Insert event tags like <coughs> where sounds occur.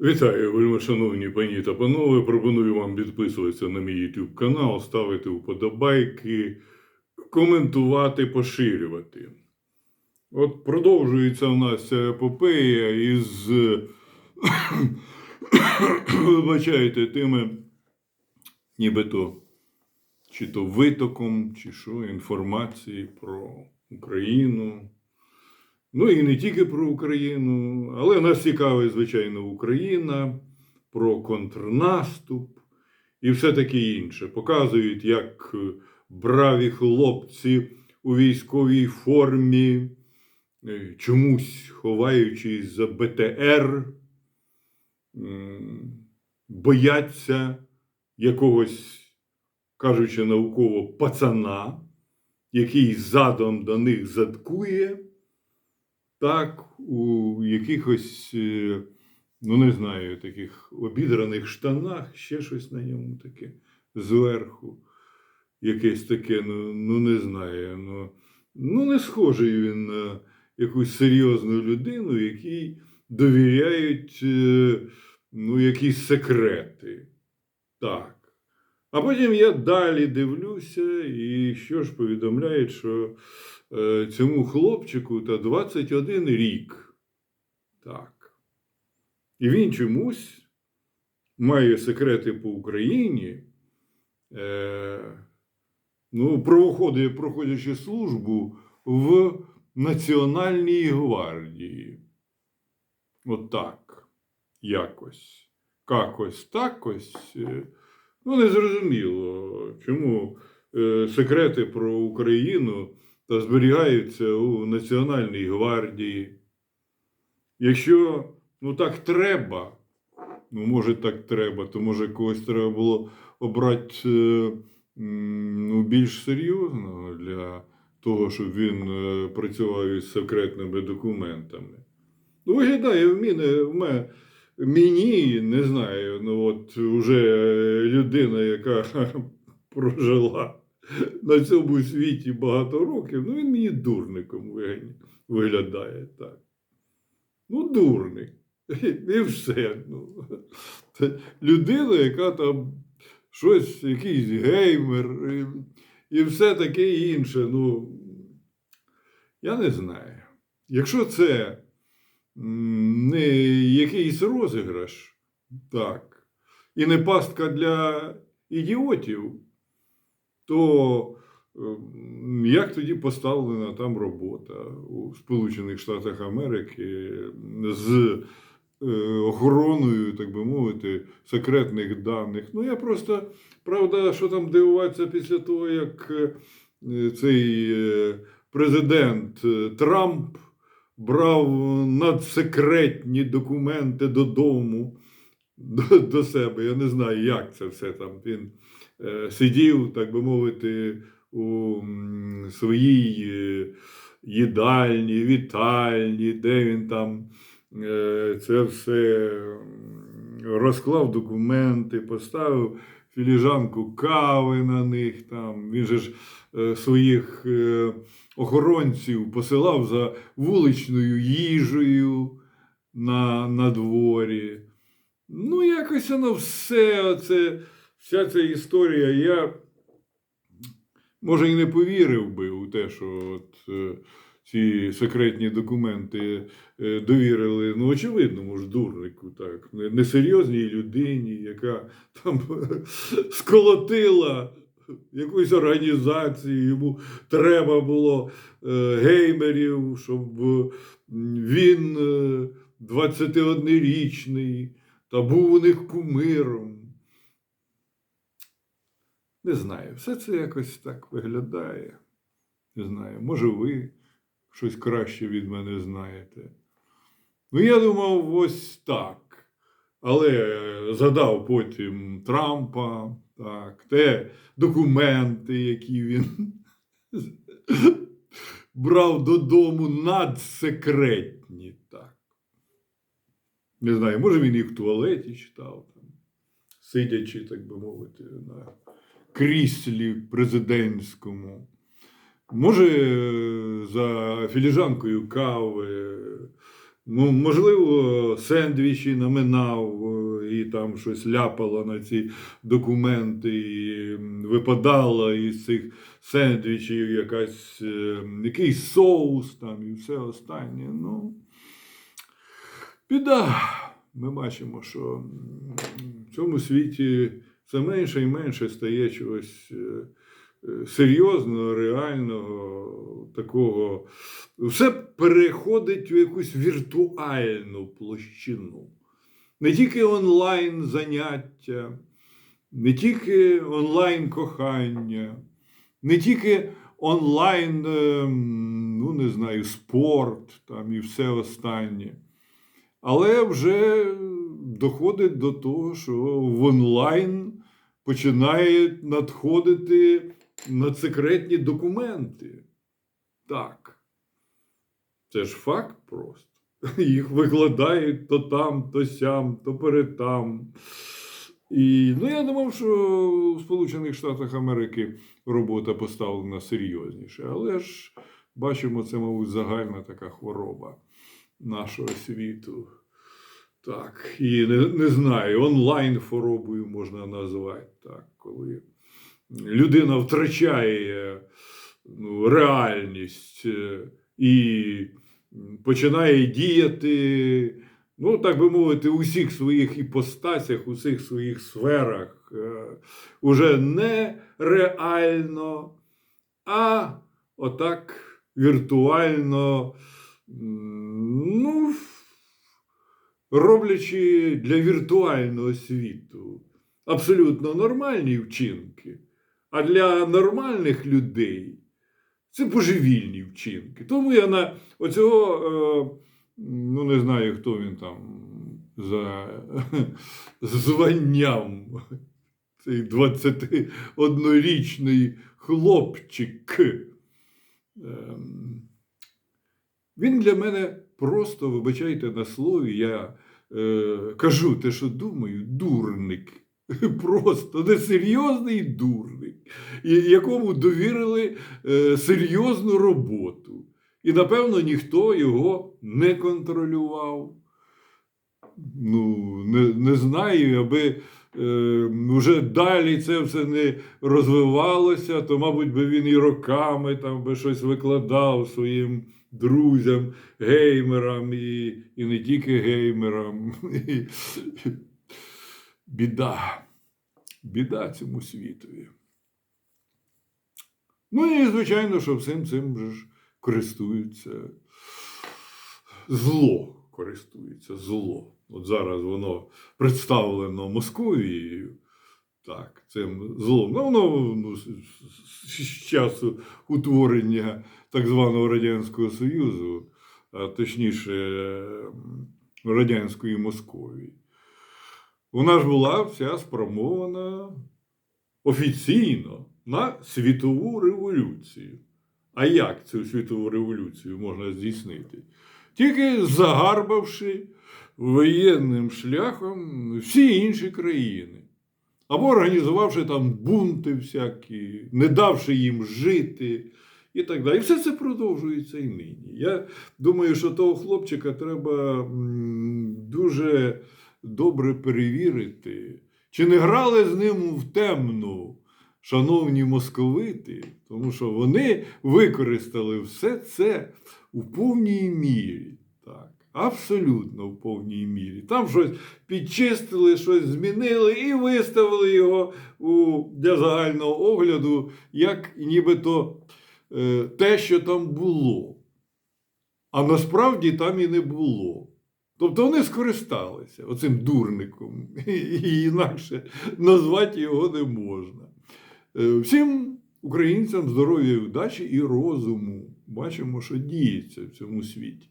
Вітаю, вельми шановні пані та панове. Пропоную вам підписуватися на мій YouTube канал, ставити вподобайки, коментувати, поширювати. От продовжується у нас ця епопея із, <coughs> вибачайте, тими, нібито, чи то витоком, чи що, інформації про Україну. Ну і не тільки про Україну, але нас цікавить, звичайно, Україна, про контрнаступ і все таке інше. Показують, як е, браві хлопці у військовій формі, е, чомусь ховаючись за БТР, бояться якогось, кажучи науково, пацана, який задом до них задкує. Так, у якихось, е, ну не знаю, таких обідраних штанах, ще щось на ньому таке зверху. Якесь таке, ну, ну не знаю. Ну, ну не схожий він на якусь серйозну людину, якій довіряють е, ну, якісь секрети. Так. А потім я далі дивлюся, і що ж повідомляють, що цьому хлопчику та 21 рік. Так. І він чомусь має секрети по Україні. Е, ну, проходить, проходячи службу в Національній гвардії. От так. Якось. Какось такось. Е, Ну, не зрозуміло, чому е, секрети про Україну та зберігаються у Національній гвардії. Якщо ну так треба, ну може так треба, то може когось треба було обрати е, ну, більш серйозного для того, щоб він е, працював із секретними документами. Ну, виглядає в мене, в мене мені, не знаю, ну от уже людина, яка <laughs> прожила на цьому світі багато років, ну він мені дурником виглядає так. Ну, дурник. <laughs> І все. Ну. Людина, яка там щось, якийсь геймер, і, і все таке інше. Ну, я не знаю. Якщо це не якийсь розіграш, так, і не пастка для ідіотів, то ем, як тоді поставлена там робота у Сполучених Штатах Америки з е, охороною, так би мовити, секретних даних? Ну, я просто, правда, що там дивуватися після того, як е, цей е, президент Трамп брав надсекретні документи додому до, до себе. Я не знаю, як це все там. Він е, сидів, так би мовити, у своїй е, їдальні, вітальні, де він там е, це все розклав документи, поставив філіжанку кави на них. Там. Він же ж е, своїх е, охоронців посилав за вуличною їжею на, на дворі. Ну, якось воно все, оце, вся ця історія. Я, може, і не повірив би у те, що от, е, ці секретні документи е, довірили, ну, очевидному ж дурнику, так, несерйозній людині, яка там <laughs> сколотила якусь організацію, йому треба було е, геймерів, щоб він е, 21-річний та був у них кумиром. Не знаю, все це якось так виглядає. Не знаю, може ви щось краще від мене знаєте. Ну, я думав, ось так. Але задав потім Трампа, так, те документи, які він <laughs> брав додому надсекретні. Так. Не знаю, може він їх в туалеті читав, там, сидячи, так би мовити, на кріслі президентському. Може, за філіжанкою кави можливо, сендвічі наминав е, і там щось ляпало на ці документи, і випадало із цих сендвічів якась, е, якийсь соус там і все останнє. Ну, біда. Ми бачимо, що в цьому світі все менше і менше стає чогось е, е, серйозного, реального, такого. Все переходить в якусь віртуальну площину. Не тільки онлайн заняття, не тільки онлайн кохання, не тільки онлайн, ем, ну не знаю, спорт там і все останнє. Але вже доходить до того, що в онлайн починають надходити надсекретні документи. Так. Це ж факт просто. <laughs> Їх викладають то там, то сям, то перетам. І ну, я думав, що в Сполучених Штатах Америки робота поставлена серйозніше. Але ж бачимо, це, мабуть, загальна така хвороба нашого світу. Так, і не, не знаю, онлайн хворобою можна назвати, так, коли людина втрачає ну, реальність е, і починає діяти, ну, так би мовити, у всіх своїх іпостасях, у всіх своїх сферах, е, уже не реально, а отак віртуально, ну, роблячи для віртуального світу абсолютно нормальні вчинки, а для нормальних людей це божевільні вчинки. Тому я на оцього, е, ну не знаю, хто він там за <laughs> званням, цей 21-річний хлопчик. Він для мене просто, вибачайте на слові, я е, кажу те, що думаю, дурник. <laughs> Просто несерйозний дурник, якому довірили е, серйозну роботу. І, напевно, ніхто його не контролював. Ну, не, не знаю, аби вже далі це все не розвивалося, то, мабуть, би він і роками там би щось викладав своїм друзям, геймерам і, і не тільки геймерам. <laughs> Біда. Біда цьому світові. Ну і звичайно, що всім цим ж користуються. Зло користується зло. От зараз воно представлено Московією. Так, цим злом. Ну, воно ну, з, часу утворення так званого Радянського Союзу, а точніше Радянської Московії. Вона ж була вся спрямована офіційно на світову революцію. А як цю світову революцію можна здійснити? Тільки загарбавши воєнним шляхом всі інші країни. Або організувавши там бунти всякі, не давши їм жити і так далі. І все це продовжується і нині. Я думаю, що того хлопчика треба дуже добре перевірити, чи не грали з ним в темну, шановні московити, тому що вони використали все це у повній мірі. Так, абсолютно в повній мірі. Там щось підчистили, щось змінили і виставили його у, для загального огляду, як нібито е, те, що там було. А насправді там і не було. Тобто вони скористалися оцим дурником, і інакше назвати його не можна. Е, Всім українцям здоров'я, удачі і розуму. Бачимо, що діється в цьому світі.